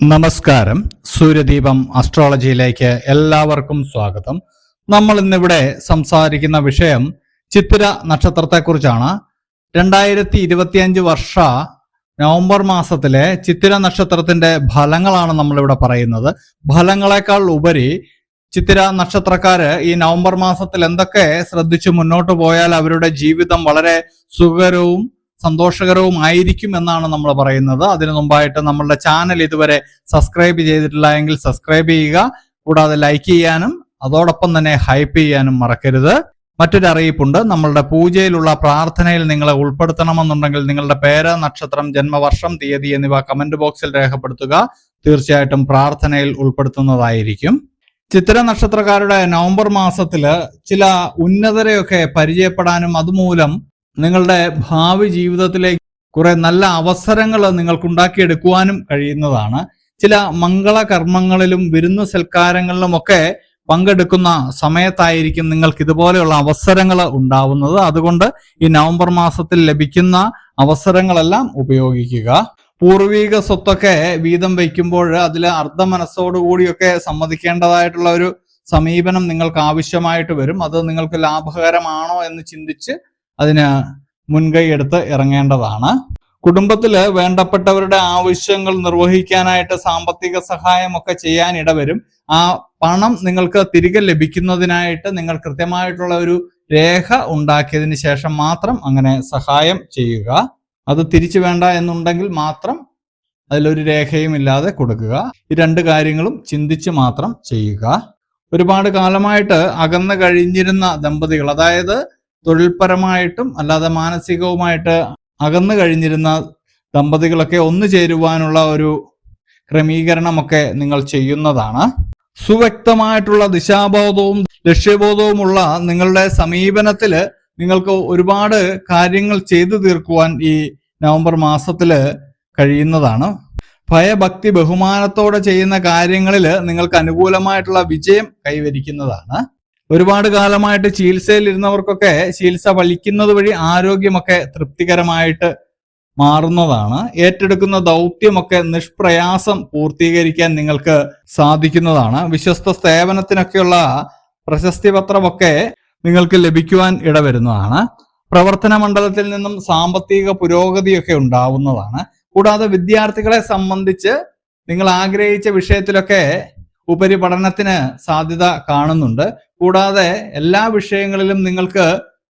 നമസ്കാരം. സൂര്യദീപം അസ്ട്രോളജിയിലേക്ക് എല്ലാവർക്കും സ്വാഗതം. നമ്മൾ ഇന്നിവിടെ സംസാരിക്കുന്ന വിഷയം ചിത്തിര നക്ഷത്രത്തെക്കുറിച്ചാണ്. രണ്ടായിരത്തി ഇരുപത്തിയഞ്ച് വർഷ നവംബർ മാസത്തിലെ ചിത്തിര നക്ഷത്രത്തിന്റെ ഫലങ്ങളാണ് നമ്മളിവിടെ പറയുന്നത്. ഫലങ്ങളെക്കാൾ ഉപരി ചിത്തിര നക്ഷത്രക്കാര് ഈ നവംബർ മാസത്തിൽ എന്തൊക്കെ ശ്രദ്ധിച്ചു മുന്നോട്ട് പോയാൽ അവരുടെ ജീവിതം വളരെ സുഖകരവും സന്തോഷകരവും ആയിരിക്കും എന്നാണ് നമ്മൾ പറയുന്നത്. അതിനു മുമ്പായിട്ട് നമ്മളുടെ ചാനൽ ഇതുവരെ സബ്സ്ക്രൈബ് ചെയ്തിട്ടില്ല എങ്കിൽ സബ്സ്ക്രൈബ് ചെയ്യുക. കൂടാതെ ലൈക്ക് ചെയ്യാനും അതോടൊപ്പം തന്നെ ഹൈപ്പ് ചെയ്യാനും മറക്കരുത്. മറ്റൊരു അറിയിപ്പുണ്ട്. നമ്മളുടെ പൂജയിലുള്ള പ്രാർത്ഥനയിൽ നിങ്ങളെ ഉൾപ്പെടുത്തണമെന്നുണ്ടെങ്കിൽ നിങ്ങളുടെ പേര് നക്ഷത്രം ജന്മവർഷം തീയതി എന്നിവ കമന്റ് ബോക്സിൽ രേഖപ്പെടുത്തുക. തീർച്ചയായിട്ടും പ്രാർത്ഥനയിൽ ഉൾപ്പെടുത്തുന്നതായിരിക്കും. ചിത്ര നക്ഷത്രക്കാരുടെ നവംബർ മാസത്തിൽ ചില ഉന്നതരെയൊക്കെ പരിചയപ്പെടാനും അതുമൂലം നിങ്ങളുടെ ഭാവി ജീവിതത്തിലേക്ക് കുറെ നല്ല അവസരങ്ങൾ നിങ്ങൾക്ക് ഉണ്ടാക്കിയെടുക്കുവാനും കഴിയുന്നതാണ്. ചില മംഗളകർമ്മങ്ങളിലും വിരുന്ന് സൽക്കാരങ്ങളിലും ഒക്കെ പങ്കെടുക്കുന്ന സമയത്തായിരിക്കും നിങ്ങൾക്ക് ഇതുപോലെയുള്ള അവസരങ്ങൾ ഉണ്ടാവുന്നത്. അതുകൊണ്ട് ഈ നവംബർ മാസത്തിൽ ലഭിക്കുന്ന അവസരങ്ങളെല്ലാം ഉപയോഗിക്കുക. പൂർവീക സ്വത്തൊക്കെ വീതം വയ്ക്കുമ്പോൾ അതിൽ അർദ്ധ മനസ്സോടുകൂടിയൊക്കെ സമ്മതിക്കേണ്ടതായിട്ടുള്ള ഒരു സമീപനം നിങ്ങൾക്ക് ആവശ്യമായിട്ട് വരും. അത് നിങ്ങൾക്ക് ലാഭകരമാണോ എന്ന് ചിന്തിച്ച് അതിന് മുൻകൈ എടുത്ത് ഇറങ്ങേണ്ടതാണ്. കുടുംബത്തിൽ വേണ്ടപ്പെട്ടവരുടെ ആവശ്യങ്ങൾ നിർവഹിക്കാനായിട്ട് സാമ്പത്തിക സഹായമൊക്കെ ചെയ്യാൻ ഇടവരും. ആ പണം നിങ്ങൾക്ക് തിരികെ ലഭിക്കുന്നതിനായിട്ട് നിങ്ങൾ കൃത്യമായിട്ടുള്ള ഒരു രേഖ ഉണ്ടാക്കിയതിന് ശേഷം മാത്രം അങ്ങനെ സഹായം ചെയ്യുക. അത് തിരിച്ചു വേണ്ട എന്നുണ്ടെങ്കിൽ മാത്രം അതിലൊരു രേഖയും ഇല്ലാതെ കൊടുക്കുക. ഈ രണ്ട് കാര്യങ്ങളും ചിന്തിച്ച് മാത്രം ചെയ്യുക. ഒരുപാട് കാലമായിട്ട് അകന്നു കഴിഞ്ഞിരുന്ന ദമ്പതികൾ അതായത് തൊഴിൽപരമായിട്ടും അല്ലാതെ മാനസികവുമായിട്ട് അകന്നു കഴിഞ്ഞിരുന്ന ദമ്പതികളൊക്കെ ഒന്നു ചേരുവാനുള്ള ഒരു ക്രമീകരണമൊക്കെ നിങ്ങൾ ചെയ്യുന്നതാണ്. സുവ്യക്തമായിട്ടുള്ള ദിശാബോധവും ലക്ഷ്യബോധവുമുള്ള നിങ്ങളുടെ സമീപനത്തിൽ നിങ്ങൾക്ക് ഒരുപാട് കാര്യങ്ങൾ ചെയ്തു തീർക്കുവാൻ ഈ നവംബർ മാസത്തിൽ കഴിയുന്നതാണ്. ഭയഭക്തി ബഹുമാനത്തോടെ ചെയ്യുന്ന കാര്യങ്ങളിൽ നിങ്ങൾക്ക് അനുകൂലമായിട്ടുള്ള വിജയം കൈവരിക്കുന്നതാണ്. ഒരുപാട് കാലമായിട്ട് ചികിത്സയിൽ ഇരുന്നവർക്കൊക്കെ ചികിത്സ വലിക്കുന്നത് വഴി ആരോഗ്യമൊക്കെ തൃപ്തികരമായിട്ട് മാറുന്നതാണ്. ഏറ്റെടുക്കുന്ന ദൗത്യമൊക്കെ നിഷ്പ്രയാസം പൂർത്തീകരിക്കാൻ നിങ്ങൾക്ക് സാധിക്കുന്നതാണ്. വിശ്വസ്ത സേവനത്തിനൊക്കെയുള്ള പ്രശസ്തി പത്രമൊക്കെ നിങ്ങൾക്ക് ലഭിക്കുവാൻ ഇടവരുന്നതാണ്. പ്രവർത്തന മണ്ഡലത്തിൽ നിന്നും സാമ്പത്തിക പുരോഗതിയൊക്കെ ഉണ്ടാവുന്നതാണ്. കൂടാതെ വിദ്യാർത്ഥികളെ സംബന്ധിച്ച് നിങ്ങൾ ആഗ്രഹിച്ച വിഷയത്തിലൊക്കെ ഉപരിപഠനത്തിന് സാധ്യത കാണുന്നുണ്ട്. കൂടാതെ എല്ലാ വിഷയങ്ങളിലും നിങ്ങൾക്ക്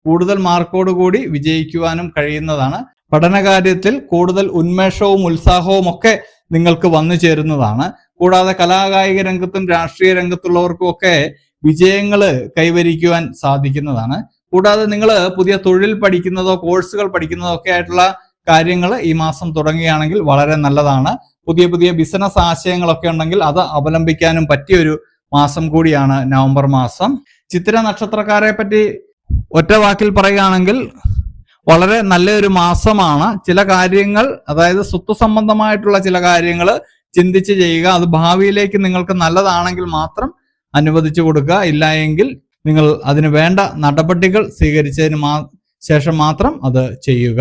കൂടുതൽ മാർക്കോടുകൂടി വിജയിക്കുവാനും കഴിയുന്നതാണ്. പഠനകാര്യത്തിൽ കൂടുതൽ ഉന്മേഷവും ഉത്സാഹവും ഒക്കെ നിങ്ങൾക്ക് വന്നു ചേരുന്നതാണ്. കൂടാതെ കലാകായിക രംഗത്തും രാഷ്ട്രീയ രംഗത്തുള്ളവർക്കും ഒക്കെ വിജയങ്ങൾ കൈവരിക്കുവാൻ സാധിക്കുന്നതാണ്. കൂടാതെ നിങ്ങൾ പുതിയ തൊഴിൽ പഠിക്കുന്നതോ കോഴ്സുകൾ പഠിക്കുന്നതോ ഒക്കെ ആയിട്ടുള്ള കാര്യങ്ങൾ ഈ മാസം തുടങ്ങുകയാണെങ്കിൽ വളരെ നല്ലതാണ്. പുതിയ പുതിയ ബിസിനസ് ആശയങ്ങളൊക്കെ ഉണ്ടെങ്കിൽ അത് അവലംബിക്കാനും പറ്റിയ ഒരു മാസം കൂടിയാണ് നവംബർ മാസം. ചിത്ര നക്ഷത്രക്കാരെ പറ്റി ഒറ്റ വാക്കിൽ പറയുകയാണെങ്കിൽ വളരെ നല്ലൊരു മാസമാണ്. ചില കാര്യങ്ങൾ അതായത് സ്വത്ത് സംബന്ധമായിട്ടുള്ള ചില കാര്യങ്ങൾ ചിന്തിച്ച് ചെയ്യുക. അത് ഭാവിയിലേക്ക് നിങ്ങൾക്ക് നല്ലതാണെങ്കിൽ മാത്രം അനുവദിച്ചു കൊടുക്കുക. ഇല്ല എങ്കിൽ നിങ്ങൾ അതിന് വേണ്ട നടപടികൾ സ്വീകരിച്ചതിന് മാ ശേഷം മാത്രം അത് ചെയ്യുക.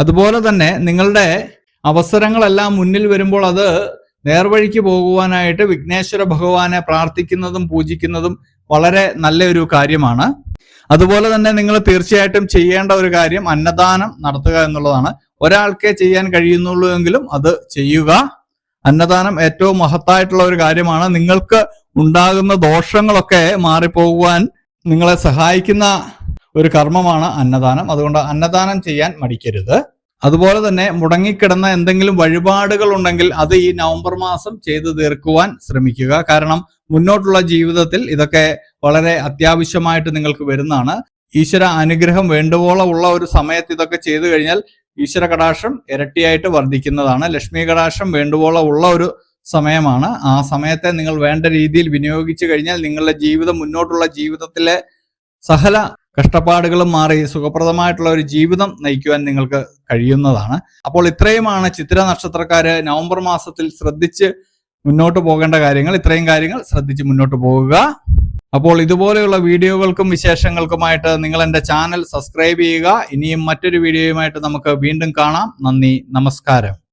അതുപോലെ തന്നെ നിങ്ങളുടെ അവസരങ്ങളെല്ലാം മുന്നിൽ വരുമ്പോൾ അത് നേർവഴിക്ക് പോകുവാനായിട്ട് വിഘ്നേശ്വര ഭഗവാനെ പ്രാർത്ഥിക്കുന്നതും പൂജിക്കുന്നതും വളരെ നല്ല ഒരു കാര്യമാണ്. അതുപോലെ തന്നെ നിങ്ങൾ തീർച്ചയായിട്ടും ചെയ്യേണ്ട ഒരു കാര്യം അന്നദാനം നടത്തുക എന്നുള്ളതാണ്. ഒരാൾക്കേ ചെയ്യാൻ കഴിയുന്നുള്ളൂ എങ്കിലും അത് ചെയ്യുക. അന്നദാനം ഏറ്റവും മഹത്തായിട്ടുള്ള ഒരു കാര്യമാണ്. നിങ്ങൾക്ക് ഉണ്ടാകുന്ന ദോഷങ്ങളൊക്കെ മാറിപ്പോകുവാൻ നിങ്ങളെ സഹായിക്കുന്ന ഒരു കർമ്മമാണ് അന്നദാനം. അതുകൊണ്ട് അന്നദാനം ചെയ്യാൻ മടിക്കരുത്. അതുപോലെ തന്നെ മുടങ്ങിക്കിടന്ന എന്തെങ്കിലും വഴിപാടുകൾ ഉണ്ടെങ്കിൽ അത് ഈ നവംബർ മാസം ചെയ്തു തീർക്കുവാൻ ശ്രമിക്കുക. കാരണം മുന്നോട്ടുള്ള ജീവിതത്തിൽ ഇതൊക്കെ വളരെ അത്യാവശ്യമായിട്ട് നിങ്ങൾക്ക് വരുന്നതാണ്. ഈശ്വര അനുഗ്രഹം വേണ്ടുവോളം ഉള്ള ഒരു സമയത്ത് ഇതൊക്കെ ചെയ്തു കഴിഞ്ഞാൽ ഈശ്വര കടാക്ഷം ഇരട്ടിയായിട്ട് വർദ്ധിക്കുന്നതാണ്. ലക്ഷ്മി കടാക്ഷം വേണ്ടുവോളം ഉള്ള ഒരു സമയമാണ്. ആ സമയത്തെ നിങ്ങൾ വേണ്ട രീതിയിൽ വിനിയോഗിച്ചു കഴിഞ്ഞാൽ നിങ്ങളുടെ ജീവിതം മുന്നോട്ടുള്ള ജീവിതത്തിലെ സഹല കഷ്ടപ്പാടുകളും മാറി സുഖപ്രദമായിട്ടുള്ള ഒരു ജീവിതം നയിക്കുവാൻ നിങ്ങൾക്ക് കഴിയുന്നതാണ്. അപ്പോൾ ഇത്രയുമാണ് ചിത്ര നക്ഷത്രക്കാര് നവംബർ മാസത്തിൽ ശ്രദ്ധിച്ച് മുന്നോട്ട് പോകേണ്ട കാര്യങ്ങൾ. ഇത്രയും കാര്യങ്ങൾ ശ്രദ്ധിച്ച് മുന്നോട്ട് പോകുക അപ്പോൾ ഇതുപോലെയുള്ള വീഡിയോകൾക്കും വിശേഷങ്ങൾക്കുമായിട്ട് നിങ്ങൾ എന്റെ ചാനൽ സബ്സ്ക്രൈബ് ചെയ്യുക. ഇനിയും മറ്റൊരു വീഡിയോയുമായിട്ട് നമുക്ക് വീണ്ടും കാണാം. നന്ദി. നമസ്കാരം.